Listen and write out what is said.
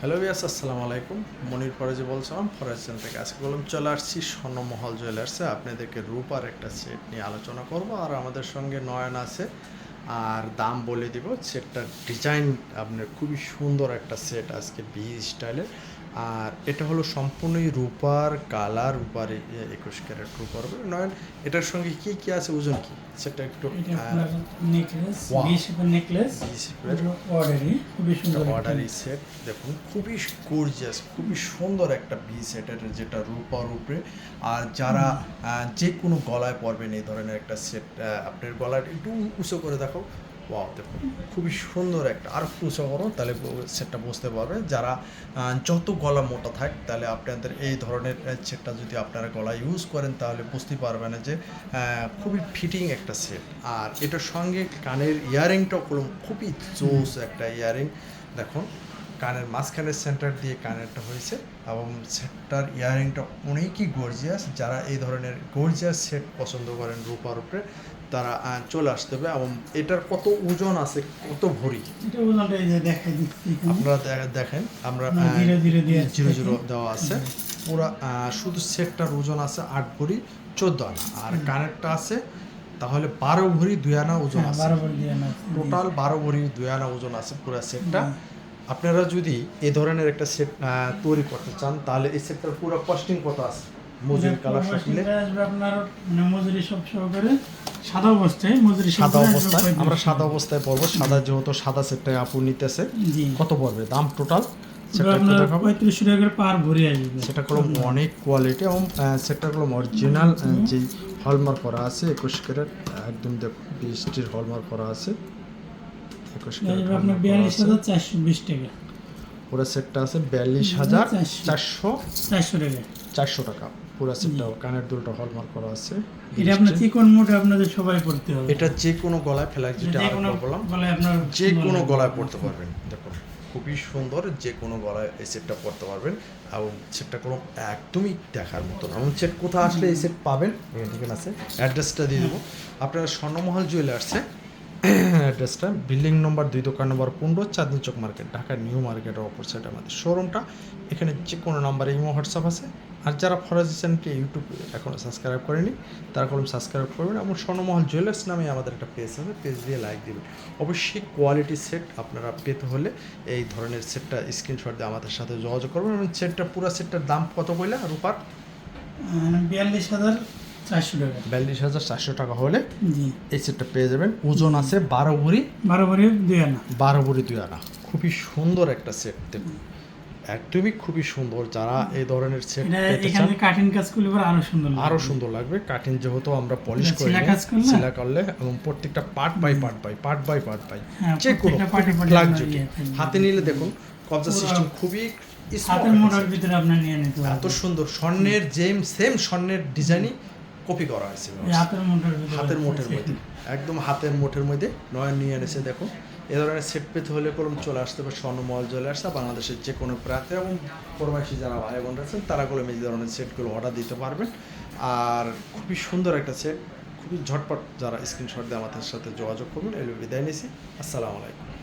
Hello বিয়াস আসসালামু আলাইকুম। মনির ফরাজি বলছিলাম ফরাজ চ্যানেল থেকে আজকে বললাম, চলে আসছি স্বর্ণমহল জুয়েলার্সে আপনাদেরকে রূপার একটা সেট নিয়ে আলোচনা করব আর আমাদের সঙ্গে নয়ন আছে। আর দাম বলে দিব, সেটটার ডিজাইন আপনার খুবই সুন্দর একটা সেট আজকে বি স্টাইলের। আর এটা হলো সম্পূর্ণই রূপার কালার রূপার একুশ ক্যারেট রূপার। নয়ন এটার সঙ্গে কি কি আছে? ওজন কি? সেটা একটু নেকলেস নেকলেস খুবই সুন্দর অর্ডারি সেট দেখুন খুবই গর্জিয়াস খুবই সুন্দর একটা বি সেটের যেটা রূপার উপরে আর যারা যে কোনো গলায় পরবেন এই ধরনের একটা সেট আপনার গলার একটু উঁচু করে দেখো খুবই সুন্দর একটা, আর একটু করো, তাহলে সেটটা বুঝতে পারবে। যারা যত গলা মোটা থাক, তাহলে আপনাদের এই ধরনের সেটটা যদি আপনারা গলা ইউজ করেন, তাহলে বুঝতে পারবেন যে খুবই ফিটিং একটা সেট আর এটার সঙ্গে কানের ইয়ারিংটাও খুবই জোস একটা ইয়ারিং দেখুন, কানের মাঝখানের সেন্টার দিয়ে কানেরটা হয়েছে, এবং সেটটার ইয়ারিংটা অনেকই গর্জিয়াস যারা এই ধরনের গর্জিয়াস সেট পছন্দ করেন রূপার উপরে তারা চলে আসতে হবে এবং এটার কত ওজন আছে কত ভরি। আপনারা দেখেন আমরা জিরো জিরো। জিরো দেওয়া আছে। আহ, শুধু সেটটার ওজন আছে আট ভরি চোদ্দ আনা। আর কানেরটা আছে তাহলে বারো ভরি দুই আনা ওজন হ্যাঁ, আছে। টোটাল বারো ভরি দুই আনা ওজন আছে পুরো সেটটা। আপনারা যদি এ ধরনের একটা সেট তৈরি করতে চান তাহলে এই সেটটার পুরো কস্টিং কত আছে? মজুরি কালার সব মিলে আসবে আপনার মানে মজুরি সব সহকারে সাদা অবস্থায় মজুরি সাদা অবস্থায় আমরা সাদা অবস্থায় পড়ব সাদা যেহেতু সাদা সেটটা আপু নিতেছে। কত পড়বে? দাম টোটাল সেটা পঁয়ত্রিশশো টাকা করে পার ভরি আসবে। সেটা হলো অনেক কোয়ালিটি এবং সেটাগুলো অরিজিনাল যে হলমার্ক করা আছে একুশ ক্যারেট একদম বিশটির হলমার্ক করা আছে। একুশ ক্যারেট আপনার বিয়াল্লিশ হাজার চারশো বিশ টাকা। পুরো সেটটা আছে বিয়াল্লিশ হাজার চারশো। চারশো চারশো টাকা। চারশো টাকা। পুরো সেটটা কানের দুলটা হলমার্ক করা আছে। এটা আপনার চিকন মোটে আপনাদের সবাই পড়তে হবে? এটা যে কোনো গলায় ফেলা যেটা যে বললাম গলায় আপনার যে কোনো গলায় পড়তে পারবেন। দেখুন খুবই সুন্দর যে কোনো গলায় এই সেটটা পড়তে পারবেন এবং সেটটা কোনো একদমই দেখার মতো না। এবং সেট কোথায় আসলে এই সেট পাবেন ঠিক আছে অ্যাড্রেসটা দিয়ে দেবো। আপনারা স্বর্ণমহল জুয়েলার্সে অ্যাড্রেসটা বিল্ডিং নম্বর দুই দোকান নম্বর পনেরো, চাঁদনি চক মার্কেট, ঢাকা নিউ মার্কেটের অপর সাইড আমাদের শোরুমটা এখানে যে কোনো নাম্বারে ইমো হোয়াটসঅ্যাপ আছে। আর যারা ফরাজি চ্যানেলটি ইউটিউব এখনও সাবস্ক্রাইব করেনি, তারা কলম সাবস্ক্রাইব করবেন এবং স্বর্ণমহল জুয়েলার্স নামে আমাদের একটা পেজ আছে পেজ দিয়ে লাইক দিবেন। অবশ্যই কোয়ালিটি সেট আপনারা পেতে হলে এই ধরনের সেটটা স্ক্রিনশট দিয়ে আমাদের সাথে যোগাযোগ করবেন এবং সেটটা পুরো সেটটার দাম কত কইলা রূপার? বিয়াল্লিশ হাজার। চারশো টাকা। বিয়াল্লিশ হাজার চারশো টাকা হলে এই সেটটা পেয়ে যাবেন। ওজন আছে বারো ভরি। বারো দুই আনা। বারো ভরি দুই আনা। খুবই সুন্দর একটা সেট দেখুন। একদমই খুবই সুন্দর। যারা এই ধরনের সেট পেতে চান এখানে কাটিং কাজ করলে আরও সুন্দর আরও সুন্দর লাগবে। কাটিং যেহেতু আমরা পলিশ করে কাজ করলে? এবং প্রত্যেকটা part by part by part by part by যে কোনো। হাতে নিলে দেখুন কবজা সিস্টেম খুবই হাতের মোটর ভিতরে আপনার নিয়ে নিতে এত সুন্দর স্বর্ণের জেম সেম স্বর্ণের ডিজাইনই কপি করা হয়েছে হাতের মোটর মধ্যে। একদম হাতের মোটের মধ্যে নয়ন নিয়ে এনেছে দেখো। এ ধরনের সেট পেতে হলে কলম চলে আসতে হবে স্বর্ণমহল চলে আসছে বাংলাদেশের যে কোনো প্রান্তে এবং প্রবাসী যারা ভাই বোন আছেন তারা কলম এই ধরনের সেটগুলো অর্ডার দিতে পারবেন। আর খুবই সুন্দর একটা সেট খুবই ঝটপট যারা স্ক্রিনশট দিয়ে আমাদের সাথে যোগাযোগ করবেন এগুলো বিদায় নিছি। আসসালামু আলাইকুম।